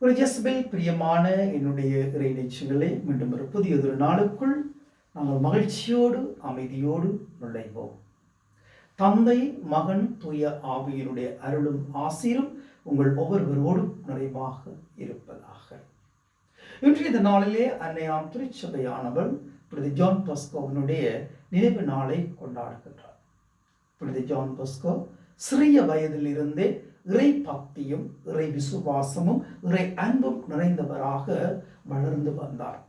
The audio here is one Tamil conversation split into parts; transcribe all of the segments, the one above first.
ஒரு ஜெஸ்பெல் பிரியமான என்னுடைய இறை நிகழ்ச்சிகளை மீண்டும் ஒரு புதியதொரு நாளுக்குள் நாங்கள் மகிழ்ச்சியோடு அமைதியோடு நுழைவோம். தந்தை மகன் தூய ஆவியினுடைய அருளும் ஆசிரும் உங்கள் ஒவ்வொருவரோடும் நிறைவாக இருப்பதாக. இன்றைய இந்த நாளிலே அன்னையாம் திருச்சபையானவள் புனித ஜான் பஸ்கோவனுடைய நினைவு நாளை கொண்டாடுகின்றார். புனித ஜான் பஸ்கோ சிறிய வயதிலிருந்தே இறை பக்தியும் இறை விசுவாசமும் இறை அன்பும் நிறைந்தவராக வளர்ந்து வந்தார்.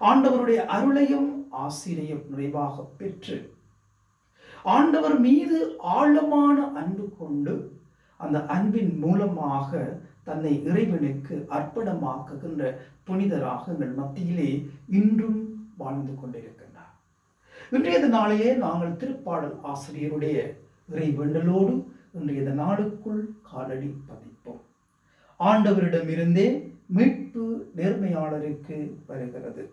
ஆண்டவருடைய அருளையும் ஆசிரியம் நிறைவாக பெற்று ஆண்டவர் மீது ஆழமான அன்பு கொண்டு அந்த அன்பின் மூலமாக தன்னை இறைவனுக்கு அர்ப்பணமாக்குகின்ற புனிதராக எங்கள் மத்தியிலே இன்றும் வாழ்ந்து கொண்டிருக்கின்றார். இன்றைய நாளையே நாங்கள் திருப்பாடல் ஆசிரியருடைய இறை வேண்டலோடு இன்றைய நாளுக்குள் காலடி பதிப்போம். ஆண்டவரிடமிருந்தே மீட்பு நேர்மையாளருக்கு வருகிறது.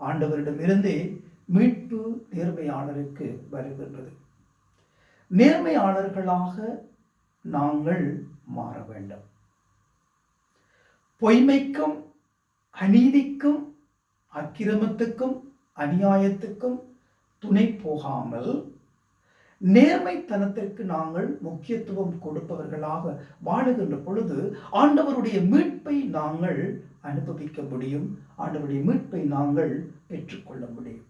ஆண்டவரிடமிருந்தே மீட்பு நேர்மையாளருக்கு வருகின்றது. நேர்மையாளர்களாக நாங்கள் மாற வேண்டும். பொய்மைக்கும் அநீதிக்கும் அக்கிரமத்துக்கும் அநியாயத்துக்கும் துணை போகாமல் நேர்மைத்தனத்திற்கு நாங்கள் முக்கியத்துவம் கொடுப்பவர்களாக வாழுகின்ற பொழுது ஆண்டவருடைய மீட்பை நாங்கள் அனுபவிக்க முடியும். ஆண்டவருடைய மீட்பை நாங்கள் பெற்றுக்கொள்ள முடியும்.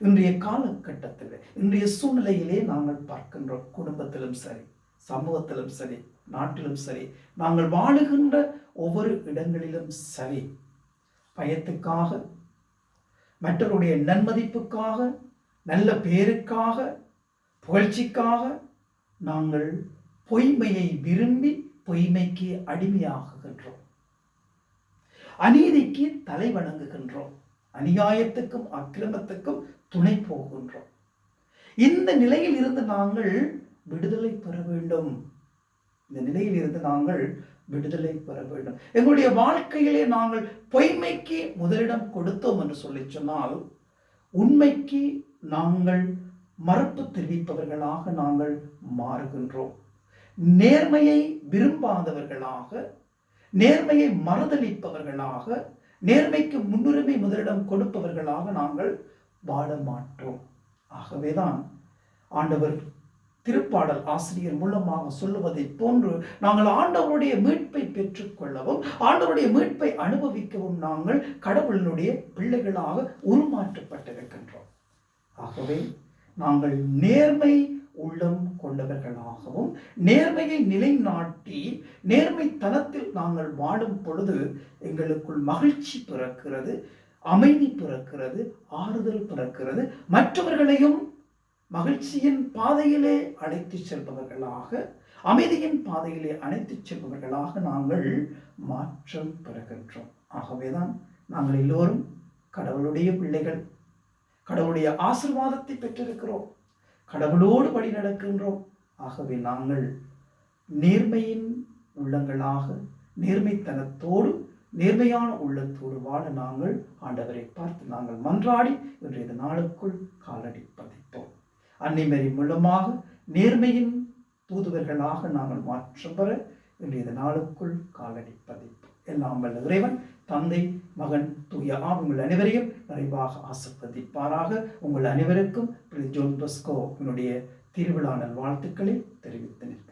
இன்றைய காலகட்டத்தில் இன்றைய சூழ்நிலையிலே நாங்கள் பார்க்கின்றோம் குடும்பத்திலும் சரி சமூகத்திலும் சரி நாட்டிலும் சரி நாங்கள் வாழுகின்ற ஒவ்வொரு இடங்களிலும் சரி. பயத்துக்காக மற்றவருடைய நன்மதிப்புக்காக நல்ல பேருக்காக புகழ்ச்சிக்காக நாங்கள் பொய்மையை விரும்பி பொய்மைக்கு அடிமையாகுகின்றோம். அநீதிக்கு தலை வணங்குகின்றோம். அநியாயத்துக்கும் அக்கிரமத்துக்கும் துணை போகின்றோம். இந்த நிலையில் இருந்து நாங்கள் விடுதலை பெற வேண்டும். இந்த நிலையில் இருந்து நாங்கள் விடுதலை பெற வேண்டும். எங்களுடைய வாழ்க்கையிலே நாங்கள் பொய்மைக்கு முதலிடம் கொடுத்தோம் என்று சொல்லி சொன்னால் உண்மைக்கு நாங்கள் மறுப்பு தெரிவிப்பவர்களாக நாங்கள் மாறுகின்றோம். நேர்மையை விரும்பாதவர்களாக நேர்மையை மறுதளிப்பவர்களாக நேர்மைக்கு முன்னுரிமை முதலிடம் கொடுப்பவர்களாக நாங்கள் வாழ மாட்டோம். ஆகவேதான் ஆண்டவர் திருப்பாடல் ஆசிரியர் மூலமாக சொல்லுவதை போன்று நாங்கள் ஆண்டவருடைய மீட்பை பெற்றுக்கொள்ளவும் ஆண்டவருடைய மீட்பை அனுபவிக்கவும் நாங்கள் கடவுளினுடைய பிள்ளைகளாக உருமாற்றப்பட்டிருக்கின்றோம். ஆகவே நாங்கள் நேர்மை உள்ளம் கொண்டவர்களாகவும் நேர்மையை நிலைநாட்டி நேர்மை தளத்தில் நாங்கள் வாழும் பொழுது எங்களுக்குள் மகிழ்ச்சி பிறக்கிறது அமைதி பிறக்கிறது ஆறுதல் பிறக்கிறது. மற்றவர்களையும் மகிழ்ச்சியின் பாதையிலே அழைத்து செல்பவர்களாக அமைதியின் பாதையிலே அழைத்து செல்பவர்களாக நாங்கள் மாற்றம் பெறுகின்றோம். ஆகவேதான் நாங்கள் எல்லோரும் கடவுளுடைய பிள்ளைகள். கடவுளுடைய ஆசிர்வாதத்தை பெற்றிருக்கிறோம். கடவுளோடு வழி நடக்கின்றோம். ஆகவே நாங்கள் நேர்மையின் உள்ளங்களாக நேர்மைத்தனத்தோடு நேர்மையான உள்ளத்தோடு வாழ நாங்கள் ஆண்டவரை பார்த்து நாங்கள் மன்றாடி இன்றைய நாளுக்குள் காலடி பதிப்போம். அன்னிமரி மூலமாக நேர்மையின் தூதுவர்களாக நாங்கள் மாற்றம் பெற இன்றைய நாளுக்குள் காலடி பதிப்போம். எல்லாம் வல்ல இறைவன் தந்தை மகன் தூய உங்கள் அனைவரையும் நிறைவாக ஆசிர்வதிப்பாராக. உங்கள் அனைவருக்கும் ஜோன் பஸ்கோ என்னுடைய திருவிழா நல் வாழ்த்துக்களை தெரிவித்து நிற்கிறேன்.